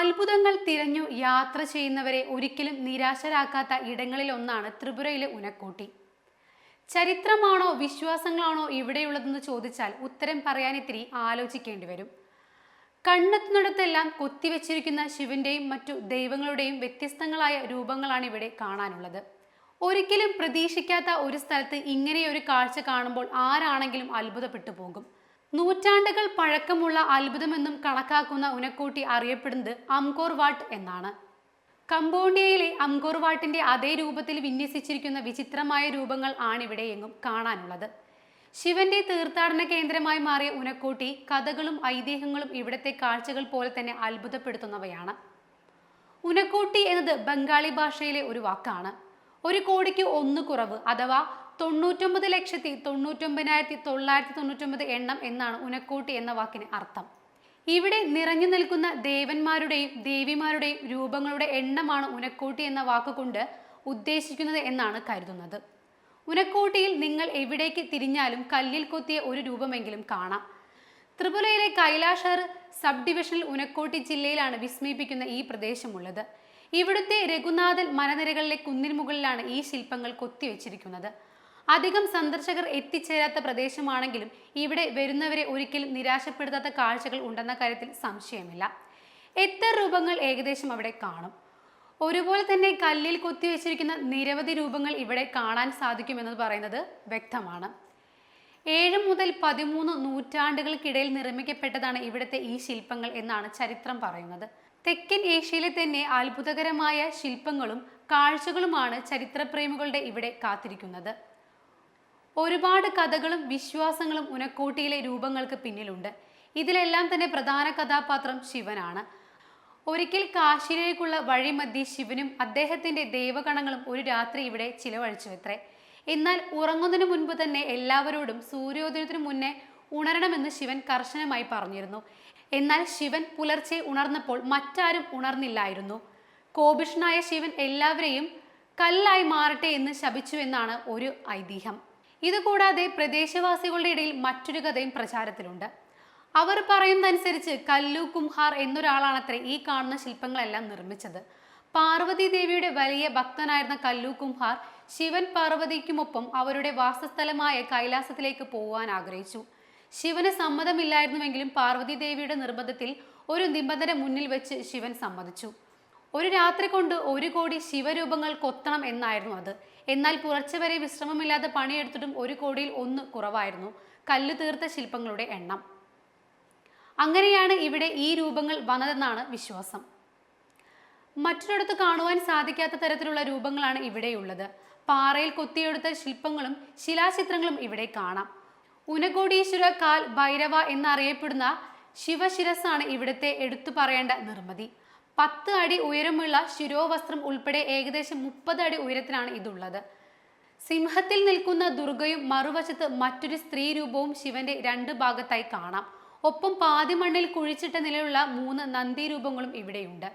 അത്ഭുതങ്ങൾ തിരഞ്ഞു യാത്ര ചെയ്യുന്നവരെ ഒരിക്കലും നിരാശരാക്കാത്ത ഇടങ്ങളിൽ ഒന്നാണ് ത്രിപുരയിലെ ഉനക്കോട്ടി. ചരിത്രമാണോ വിശ്വാസങ്ങളാണോ ഇവിടെയുള്ളതെന്ന് ചോദിച്ചാൽ ഉത്തരം പറയാൻ ഇത്തിരി ആലോചിക്കേണ്ടി വരും. കണ്ണെത്തുന്നിടത്തെല്ലാം കൊത്തിവെച്ചിരിക്കുന്ന ശിവന്റെയും മറ്റു ദൈവങ്ങളുടെയും വ്യത്യസ്തങ്ങളായ രൂപങ്ങളാണ് ഇവിടെ കാണാനുള്ളത്. ഒരിക്കലും പ്രതീക്ഷിക്കാത്ത ഒരു സ്ഥലത്ത് ഇങ്ങനെയൊരു കാഴ്ച കാണുമ്പോൾ ആരാണെങ്കിലും അത്ഭുതപ്പെട്ടു പോകും. നൂറ്റാണ്ടുകൾ പഴക്കമുള്ള അത്ഭുതമെന്നും കണക്കാക്കുന്ന ഉനക്കൂട്ടി അറിയപ്പെടുന്നത് അംകോർ വാട്ട് എന്നാണ്. കംബോഡിയയിലെ അംകോർ വാട്ടിന്റെ അതേ രൂപത്തിൽ വിന്യസിച്ചിരിക്കുന്ന വിചിത്രമായ രൂപങ്ങൾ ആണിവിടെ എങ്ങും കാണാനുള്ളത്. ശിവന്റെ തീർത്ഥാടന കേന്ദ്രമായി മാറിയ ഉനക്കോട്ടി കഥകളും ഐതിഹ്യങ്ങളും ഇവിടത്തെ കാഴ്ചകൾ പോലെ തന്നെ അത്ഭുതപ്പെടുത്തുന്നവയാണ്. ഉനക്കോട്ടി എന്നത് ബംഗാളി ഭാഷയിലെ ഒരു വാക്കാണ്. ഒരു കോടിക്ക് ഒന്ന് കുറവ് അഥവാ തൊണ്ണൂറ്റൊമ്പത് ലക്ഷത്തി തൊണ്ണൂറ്റൊമ്പതിനായിരത്തി തൊള്ളായിരത്തി തൊണ്ണൂറ്റൊമ്പത് എണ്ണം എന്നാണ് ഉനക്കൂട്ടി എന്ന വാക്കിന് അർത്ഥം. ഇവിടെ നിറഞ്ഞു നിൽക്കുന്ന ദേവന്മാരുടെയും ദേവിമാരുടെയും രൂപങ്ങളുടെ എണ്ണമാണ് ഉനക്കൂട്ടി എന്ന വാക്കുകൊണ്ട് ഉദ്ദേശിക്കുന്നത് എന്നാണ് കരുതുന്നത്. ഉനക്കൂട്ടിയിൽ നിങ്ങൾ എവിടേക്ക് തിരിഞ്ഞാലും കല്ലിൽ കൊത്തിയ ഒരു രൂപമെങ്കിലും കാണാം. ത്രിപുരയിലെ കൈലാഷർ സബ് ഡിവിഷനിൽ ഉനക്കോട്ടി ജില്ലയിലാണ് വിസ്മയിപ്പിക്കുന്ന ഈ പ്രദേശമുള്ളത്. ഇവിടുത്തെ രഘുനാഥൻ മലനിരകളിലെ കുന്നിന് മുകളിലാണ് ഈ ശില്പങ്ങൾ കൊത്തിവെച്ചിരിക്കുന്നത്. അധികം സന്ദർശകർ എത്തിച്ചേരാത്ത പ്രദേശമാണെങ്കിലും ഇവിടെ വരുന്നവരെ ഒരിക്കലും നിരാശപ്പെടുത്താത്ത കാഴ്ചകൾ ഉണ്ടെന്ന കാര്യത്തിൽ സംശയമില്ല. എത്ര രൂപങ്ങൾ ഏകദേശം അവിടെ കാണും? ഒരുപോലെ തന്നെ കല്ലിൽ കൊത്തിവെച്ചിരിക്കുന്ന നിരവധി രൂപങ്ങൾ ഇവിടെ കാണാൻ സാധിക്കുമെന്നത് പറയുന്നത് വ്യക്തമാണ്. ഏഴ് മുതൽ പതിമൂന്ന് നൂറ്റാണ്ടുകൾക്കിടയിൽ നിർമ്മിക്കപ്പെട്ടതാണ് ഇവിടുത്തെ ഈ ശില്പങ്ങൾ എന്നാണ് ചരിത്രം പറയുന്നത്. തെക്കൻ ഏഷ്യയിലെ തന്നെ അത്ഭുതകരമായ ശില്പങ്ങളും കാഴ്ചകളുമാണ് ചരിത്രപ്രേമികളുടെ ഇവിടെ കാത്തിരിക്കുന്നത്. ഒരുപാട് കഥകളും വിശ്വാസങ്ങളും ഉനക്കോട്ടിയിലെ രൂപങ്ങൾക്ക് പിന്നിലുണ്ട്. ഇതിലെല്ലാം തന്നെ പ്രധാന കഥാപാത്രം ശിവനാണ്. ഒരിക്കൽ കാശിയിലേക്കുള്ള വഴിമധ്യ ശിവനും അദ്ദേഹത്തിന്റെ ദേവഗണങ്ങളും ഒരു രാത്രി ഇവിടെ ചിലവഴിച്ചുവത്രേ എന്നാൽ ഉറങ്ങുന്നതിന് മുൻപ് തന്നെ എല്ലാവരോടും സൂര്യോദയത്തിനു മുന്നേ ഉണരണമെന്ന് ശിവൻ കർശനമായി പറഞ്ഞിരുന്നു. എന്നാൽ ശിവൻ പുലർച്ചെ ഉണർന്നപ്പോൾ മറ്റാരും ഉണർന്നില്ലായിരുന്നു. കോപിഷ്ണനായ ശിവൻ എല്ലാവരെയും കല്ലായി മാറട്ടെ എന്ന് ശപിച്ചു എന്നാണ് ഒരു ഐതിഹ്യം. ഇതുകൂടാതെ പ്രദേശവാസികളുടെ ഇടയിൽ മറ്റൊരു കഥയും പ്രചാരത്തിലുണ്ട്. അവർ പറയുന്നതനുസരിച്ച് കല്ലു കുംഹാർ എന്നൊരാളാണത്രേ ഈ കാണുന്ന ശില്പങ്ങളെല്ലാം നിർമ്മിച്ചത്. പാർവതി ദേവിയുടെ വലിയ ഭക്തനായിരുന്ന കല്ലു കുംഹാർ ശിവൻ പാർവതിക്കുമൊപ്പം അവരുടെ വാസസ്ഥലമായ കൈലാസത്തിലേക്ക് പോകാൻ ആഗ്രഹിച്ചു. ശിവന് സമ്മതമില്ലായിരുന്നുവെങ്കിലും പാർവതി ദേവിയുടെ നിർബന്ധത്തിൽ ഒരു നിബന്ധന മുന്നിൽ വെച്ച് ശിവൻ സമ്മതിച്ചു. ഒരു രാത്രി കൊണ്ട് ഒരു കോടി ശിവരൂപങ്ങൾ കൊത്തണം എന്നായിരുന്നു അത്. എന്നാൽ പുലർച്ചെ വരെ വിശ്രമമില്ലാതെ പണിയെടുത്തിട്ടും ഒരു കോടിയിൽ ഒന്ന് കുറവായിരുന്നു കല്ല് തീർത്ത ശില്പങ്ങളുടെ എണ്ണം. അങ്ങനെയാണ് ഇവിടെ ഈ രൂപങ്ങൾ വന്നതെന്നാണ് വിശ്വാസം. മറ്റൊരിടത്ത് കാണുവാൻ സാധിക്കാത്ത തരത്തിലുള്ള രൂപങ്ങളാണ് ഇവിടെയുള്ളത്. പാറയിൽ കൊത്തിയെടുത്ത ശില്പങ്ങളും ശിലാചിത്രങ്ങളും ഇവിടെ കാണാം. ഉനകോടീശ്വര കാൽ ഭൈരവ എന്നറിയപ്പെടുന്ന ശിവശിരസാണ് ഇവിടുത്തെ എടുത്തു പറയേണ്ട നിർമ്മിതി. പത്ത് അടി ഉയരമുള്ള ശിരോവസ്ത്രം ഉൾപ്പെടെ ഏകദേശം മുപ്പത് അടി ഉയരത്തിലാണ് ഇതുള്ളത്. സിംഹത്തിൽ നിൽക്കുന്ന ദുർഗയും മറുവശത്ത് മറ്റൊരു സ്ത്രീ രൂപവും ശിവന്റെ രണ്ട് ഭാഗത്തായി കാണാം. ഒപ്പം പാതിമണ്ണിൽ കുഴിച്ചിട്ട നിലയിലുള്ള മൂന്ന് നന്ദി രൂപങ്ങളും ഇവിടെയുണ്ട്.